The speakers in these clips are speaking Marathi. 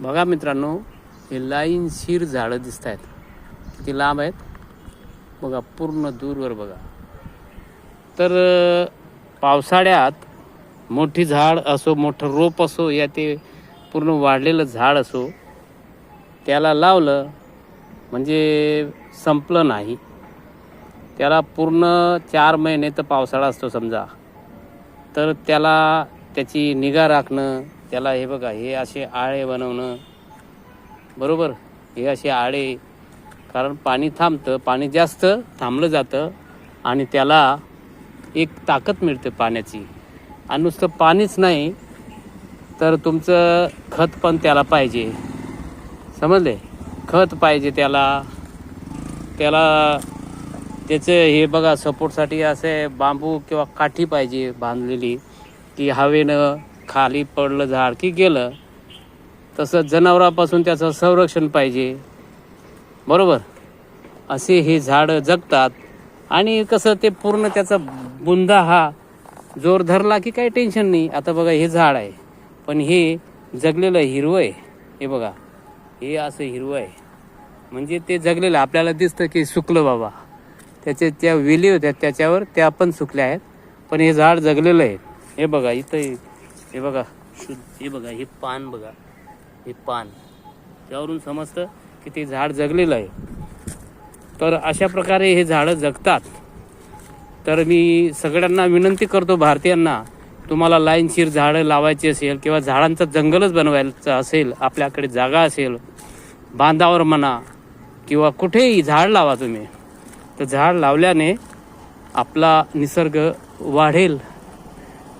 बघा मित्रांनो हे लाईनशीर झाडं दिसत आहेत किती लांब आहेत? बघा पूर्ण दूरवर बघा. तर पावसाळ्यात मोठी झाड असो मोठं रोप असो या ते पूर्ण वाढलेलं झाड असो त्याला लावलं म्हणजे संपलं नाही. त्याला पूर्ण चार महिने तर पावसाळा असतो समजा. तर त्याला त्याची निगा राखणं त्याला हे बघा हे असे आळे बनवणं. बरोबर? हे असे आळे. कारण पाणी थांबतं पाणी जास्त थांबलं जातं आणि त्याला एक ताकद मिळते पाण्याची. आणि नुसतं पाणीच नाही तर तुमचं खत पण त्याला पाहिजे. समजले? खत पाहिजे त्याला. त्याला त्याचं हे बघा सपोर्टसाठी असे बांबू किंवा काठी पाहिजे बांधलेली की हवेनं खाली पडलं झाड की गेलं तसं जनावरापासून त्याचं संरक्षण पाहिजे. बरोबर? असे हे झाडं जगतात. आणि कसं ते पूर्ण त्याचा बुंदा हा जोर धरला की काही टेन्शन नाही. आता बघा हे झाड आहे. पण हे जगलेलं हिरवं आहे. हे बघा हे असं हिरवं आहे. म्हणजे ते जगलेलं आपल्याला दिसतं की सुकलं बाबा. त्याचे त्या वेली होत्या त्याच्यावर त्या पण सुकल्या आहेत. पण हे झाड जगलेलं आहे. हे बघा इथं हे बघा शुद्ध हे बघा हे पान बघा हे पान. त्यावरून समजतं की ते झाड जगलेलं आहे. तर अशा प्रकारे हे झाडं जगतात. तर मी सगळ्यांना विनंती करतो भारतीयांना तुम्हाला लाईनशीर झाडं लावायची असेल किंवा झाडांचं जंगलच बनवायचं असेल आपल्याकडे जागा असेल बांधावर म्हणा किंवा कुठेही झाड लावा तुम्ही. तर झाड लावल्याने आपला निसर्ग वाढेल.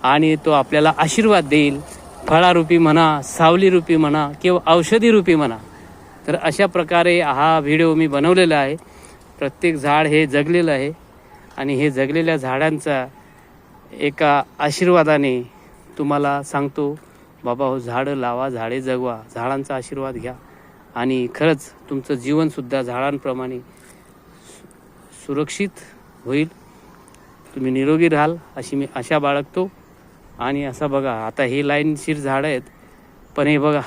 आणि तो आपल्याला आशीर्वाद देईल. फळारूपी म्हणा सावलीरूपी म्हणा किंवा औषधी रूपी म्हणा. तर अशा प्रकारे हा व्हिडिओ मी बनवलेला आहे. प्रत्येक झाड हे जगलेलं आहे. आणि हे जगलेल्या झाडांचा एका आशीर्वादाने तुम्हाला सांगतो बाबा हो झाडं लावा झाडे जगवा झाडांचा आशीर्वाद घ्या. आणि खरंच तुमचं जीवनसुद्धा झाडांप्रमाणे सुरक्षित होईल. तुम्ही निरोगी राहाल अशी मी आशा बाळगतो. आणि असं बघा आता हे लाईनशीर झाडं आहेत पण हे बघा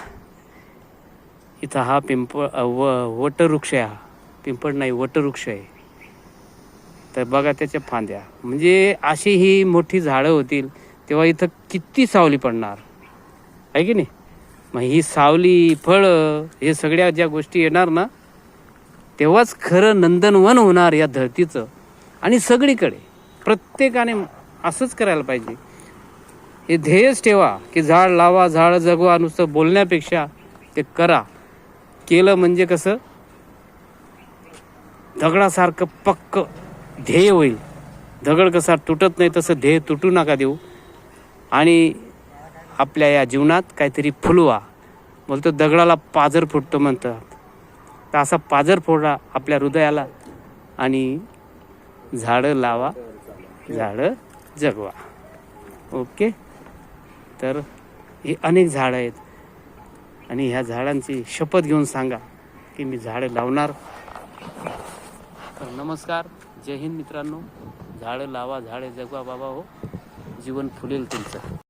इथं हा पिंपळ व वटवृक्ष आहे हा. पिंपळ नाही वटवृक्ष आहे. तर बघा त्याच्या फांद्या. म्हणजे अशी ही मोठी झाडं होतील तेव्हा इथं किती सावली पडणार? आहे की नाही? मग ही सावली फळं हे सगळ्या ज्या गोष्टी येणार ना तेव्हाच खरं नंदनवन होणार या धरतीचं. आणि सगळीकडे प्रत्येकाने असंच करायला पाहिजे. हे ध्येयच ठेवा की झाड लावा झाड जगवा नुसतं बोलण्यापेक्षा ते करा. केलं म्हणजे कसं? दगडासारखं पक्क ध्येय होईल. दगड कसा तुटत नाही तसं ध्येय तुटू नका देऊ. आणि आपल्या या जीवनात काहीतरी फुलवा. बोलतो दगडाला पाजर फुटतो म्हणतात. तर असा पाजर फोडा आपल्या हृदयाला आणि झाडं लावा झाडं जगवा. ओके? तर हे अनेक झाडं आहेत. आणि ह्या झाडांची शपथ घेऊन सांगा की मी झाडं लावणार. तर नमस्कार. जय हिंद मित्रांनो. झाडं लावा झाडे जगवा बाबा हो. जीवन फुलेल तुमचं.